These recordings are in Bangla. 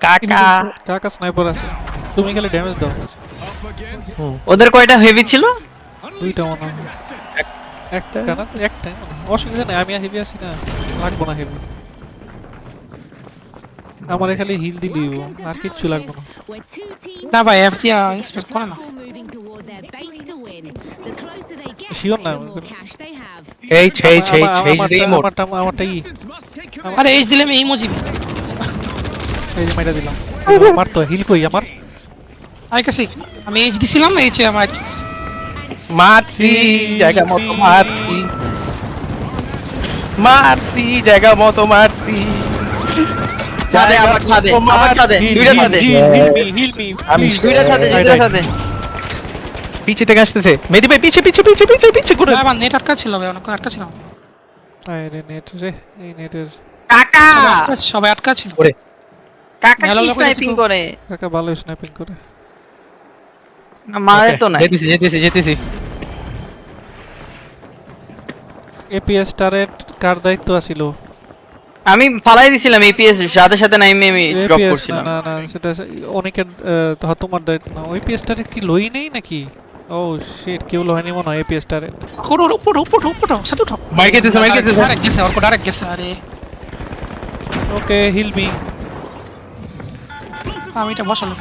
কাকা কাকা স্নাইপার আছে তুমি খালি ড্যামেজ দাও ওদের কয়টা হেভি ছিল দুইটা মনে হয় একটা না মনে হয়। অসুবিধা নেই আমি হেভি আছি না লাগবো না হেভি আমার খালি হিল দিলি আর কিচ্ছু লাগবে না না ভাই এফটি এক্সপেক্ট করে না Sure না, এই এই এই আমার- এই আমারটা- আমারটা আমারটা ই আরে এইচ দিলে আমি ইমোজি এই যে মাইরা দিলাম। মার হিল কই আমার? আই কাছে আমি এইচ দিছিলাম এইচে আমার মারছি জায়গা মতো মারছি। মারছি জায়গা মতো মারছি। ছাদে আবার ছাদে আবার ছাদে দুইটা ছাদে। হিল মি হিল মি আমি দুইটা ছাদে দুইটা ছাদে। পিছে থেকে আসতেছে। মেদি ভাই পিছে পিছে পিছে পিছে পিছে ঘুরে। আমার নেট আটকা ছিল ভাই অনেক আটকা ছিল আরে নেট রে এই নেটের কাকা! সবাই আটকা ছিল। ওরে কাকা কি স্নাইপিং করে? কাকা ভালো স্নাইপিং করে। না, মারে তো না যেতেছি যেতেছি যেতেছি। এপিএস টারেট কার দায়িত্ব আছিল? আমি ফালাই দিছিলাম এপিএস সাথে সাথে নাইমে আমি ড্রপ করছিলাম। না না সেটা অনেকের আহ, তোমার দায়িত্ব না। এপিএস টারেট কি লই নেই নাকি? ও শিট কেউ লয়নি মনে হয় এপিএস টারেট ওর ওর উপর উপর উপর সাথে উঠো। মাইর খেতেছে মাইর খেতেছে ডাইরেক্ট গেছে ওর ডাইরেক্ট গেছে আরে। ওকে হিল মি আমি এটা বসালাম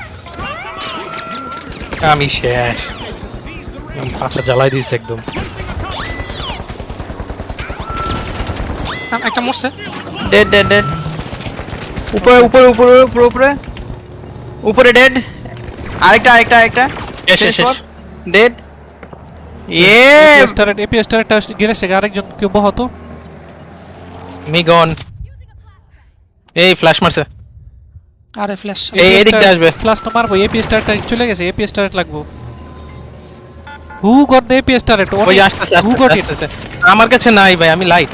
আমি শেষ জ্বালাই দিয়েছে একদম একটা মরছে ডেড ডেড ডেড উপরে উপরে উপরে উপরে উপরে উপরে ডেড আরেকটা আরেকটা আরেকটা শেষ শেষ শেষ ডেড ইয়ে এপিএস টারেট এপিএস টারেটটা গেরেছে আরেকজন কেউ বহতো মি গন এই ফ্ল্যাশ মারছে আরে ফ্ল্যাশ এই এদিক দিয়ে আসবে। ক্লাসটা মারবো এপিএস টারেটটা চলে গেছে এপিএস টারেট লাগবো। Who got the APS turret ওই যে আসতেছে হু গট আমার কাছে নাই ভাই আমি লাইট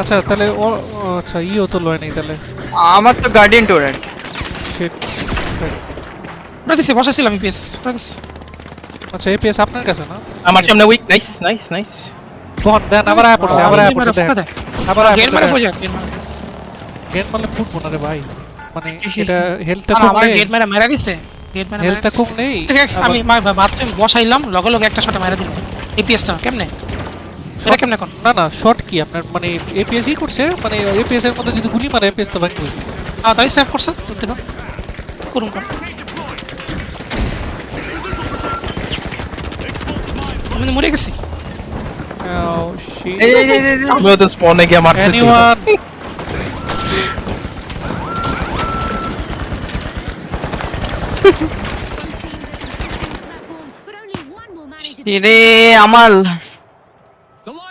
আচ্ছা তাহলে ও আচ্ছা ইও তো লয় নাই তাহলে। আমার তো গার্ডিয়ান টোরেন্ট শিট বসাছিলাম আমি পিএস পুরো দিছে আচ্ছা এপিএস আপনার কাছে না? আমার সামনে উইক নাইস নাইস নাইস দেন আবার আয়া পড়ছে আবার আয়া পড়ছে আবার আয়া পড়ছে বসে গেট মারে। গেট ফুটবো না রে ভাই। মানে এটা হেলথটা কম আমার গেট মারা মেরা দিছে। গেট মারা হেলথটা কম নেই আমি মাত্র বসাইলাম লগে লগে একটা শট মেরা দিলাম। এপিএসটা কেমনে? এটা কেমনে কোন না না শর্ট কি? আপনার মানে এপিএস ই করছে মানে এপিএস এর মধ্যে যদি গুলি মারে এপিএস তো ভাঙবে। আ তাই সেভ করছে তো দেখো করুন কোন আমি মরে গেছি. এই এই এই, এই, স্পনে গিয়ে মারতেছি। রে আমার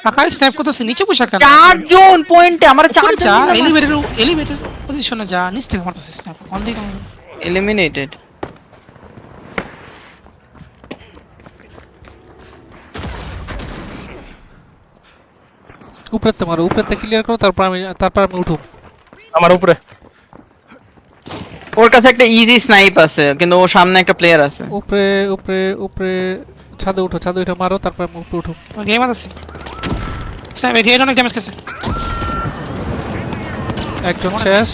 কাকা স্ন্যাপ করতেছে নিচে বসে কেন? চারজন পয়েন্টে আমার চার চারজন এলিভেটর এলিভেটর পজিশনে যা নিচ থেকে মারতেছে স্ন্যাপ অন দিকে এলিমিনেটেড উপরেতে মারো উপরেতে ক্লিয়ার করো তারপর আমি তারপর আমি উঠুম আমার উপরে। ওর কাছে একটা ইজি স্নাইপ আছে কিন্তু ওর সামনে একটা প্লেয়ার আছে। উপরে উপরে উপরে ছাদে উঠো ছাদে উঠে মারো তারপর উপরে উঠুম গেম আছে। স্ন্যাপ এর হেড অনেক ড্যামেজ খেয়েছে একজন শেষ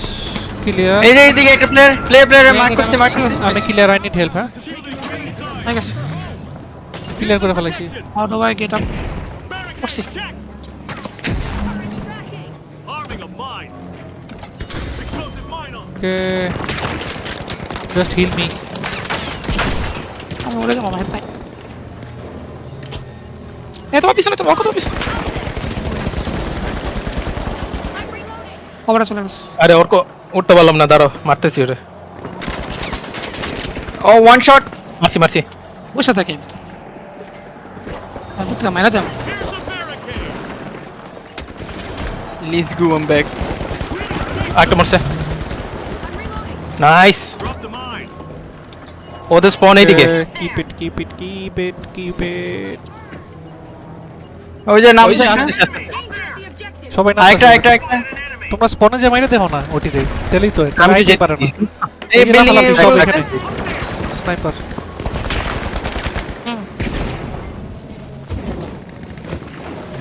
ক্লিয়ার এই যে এইদিকে একটা প্লেয়ার প্লেয়ার প্লেয়ার মার্ক করছে মার্ক করছে। আমি ক্লিয়ার আই নিড হেল্প হ্যাঁ? হয়ে গেছে ক্লিয়ার করে ফেলাইছি। How do I get up করছি ওকে জাস্ট হিল মি আমি উড়ে যাব ভাই ভাই এ তোমার পিছনে তোমার কত পিছনে খবরে চলে গেছে আরে ওর কো উঠতে পারলাম না দাঁড়াও মারতেছি ওরে ও ওয়ান শট মারছি মারছি বসে থাকে আমি তো মেরা দেব লিটস গো আম ব্যাক আরেকটা মারছে নাইস ওদের স্পন এইদিকে keep it keep it keep it keep it ওই যে নাম। সবাই না আরেকটা আরেকটা একটা তোমরা স্পনে যে মাইরে দেখো না ওটিতে তেলেই তো আমি আমি যে পারে না। এই বিল্ডিং এর সব এখানে। স্নাইপার।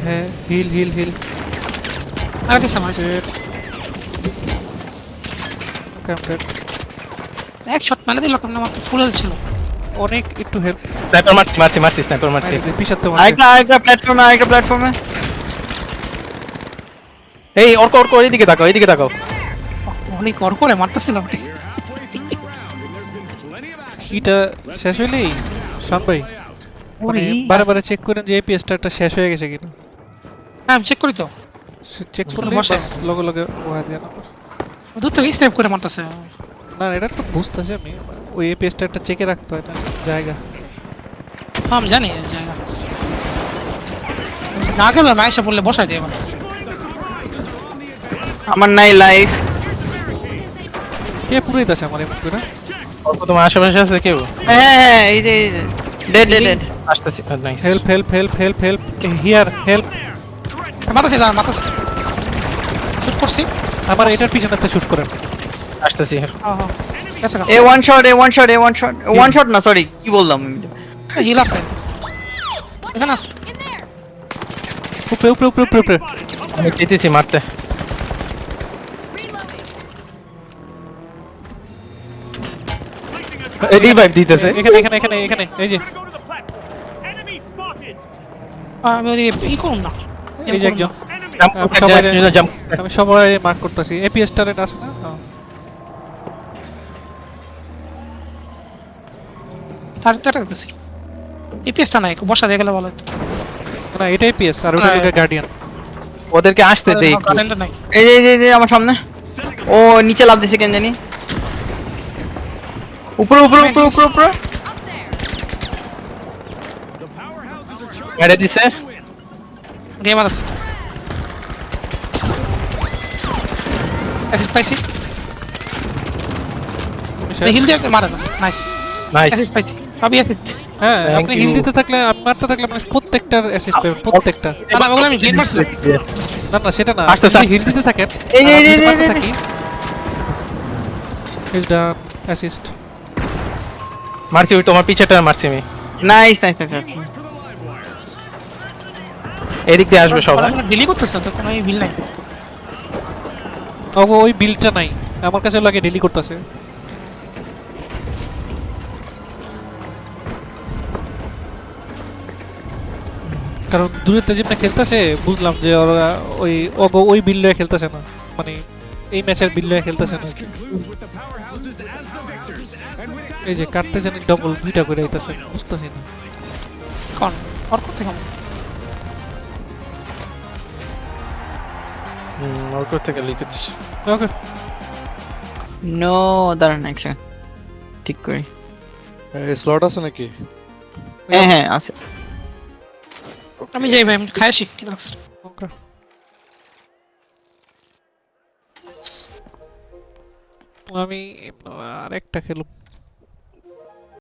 হ্যাঁ হিল হিল হিল আর I'm dead. এক শট মানে দিল তোমরা মাত্র ফুল ছিল। অনেক একটু হেল্প স্নাইপার মারছি মারছি মারছি স্নাইপার মারছি পিছাতে আরেকটা আরেকটা প্ল্যাটফর্মে আরেকটা প্ল্যাটফর্মে এই অর্ক অর্ক এইদিকে তাকাও এইদিকে তাকাও। অনেক কর করে মারতেছিল ওকে ইটা শেষ হইলেই? শান ভাই মানে বারে বারে চেক করেন যে এপিএস টা শেষ হয়ে গেছে কিনা। হ্যাঁ আমি চেক করি তো। চেক করলে। লগে লগে ওয়া নাম্বার দূর থেকে স্টেপ করে মারতেছে। না এটা তো বুঝতেছি আমি ওই এপিএস টা একটা চেকে রাখতে হয় না জায়গা। হ্যাঁ আমি জানি জায়গা। না গেলে আইসা বললে বসাই মানে আমার নাই লাইফ কে পুরোই আছে আমার এমন করে তোমার আশেপাশে আছে কেউ? হ্যাঁ হ্যাঁ হ্যাঁ, এই যে ডেড ডেড ডেড আসতেছি nice help help help help help here help মারতেছিল আর মারতেছে শুট করছি। আমার এটার পিছনেতে শুট করেন। আসতেছি হ্যাঁ হ্যাঁ। A one shot a one shot a one shot one shot না সরি কি বললাম হিল আছে। এখানে আছে। উপরে উপরে উপরে উপরে উপরে। আমি যেতেছি মারতে। রিভাইভ দিতেছে। এখানে এখানে এখানে এখানে এই যে। আমি ওদিকে ই করুন না। এই যে একজন। আমি সবাই মার্ক করতেছি। এপিএস টারেট আছে না? তার তো পেজটা নাই বসা দিয়ে গেলে ভালো হতো। না এটা এপিএস আর ওটা। গার্ডিয়ান ওদেরকে আসতে দেই এই যে এই যে, এই আমার সামনে। ও নিচে লাভ দিছে কেন জানি। উপরে উপরে উপরে উপরে উপরে। মেরে দিছে। গেম আছে। অ্যাসিস্ট পাইছি। হিল দিয়ে মারা নাইস নাইস অ্যাসিস্ট পাইছি। সবই অ্যাসিস্ট হ্যাঁ আপনি হিল you. দিতে থাকলে আমি মারতে থাকলে মানে প্রত্যেকটার অ্যাসিস্ট পাবেন প্রত্যেকটা। না ওগুলো আমি গ্লিড মারছিলাম না না সেটা না। আসতেছে, হিল দিতে থাকেন এই এই এই এই থাকি ইজ ডান অ্যাসিস্ট মারছি ওই তোমার পিছেটা মারছি আমি। নাইস নাইস নাইস এদিক দিয়ে আসবে সবাই। ডিলি করতেছে তো কোনো বিল নাই। ওগো ওই বিলটা নাই। আমার কাছে লাগে ডেলি করতেছে। কারণ দূরের তেজিমটা খেলতেছে বুঝলাম যে ওরা ওই ওগো ওই বিল লয়ে খেলতেছে না। মানে এই ম্যাচের বিল লয়ে খেলতেছে না এই যে কাটতে জানি ডবল দুইটা করে আইতাছে বুঝতেছি না। কোন অর করতে কেমন ওর কোথা থেকে লিখেছিস ওকে। নো দাঁড়ান এক সেকেন্ড ঠিক করি। স্লট আছে নাকি? হ্যাঁ হ্যাঁ আছে। আমি যাই ভাই আমি খাই আসি ওকে আমি আরেকটা খেলুম।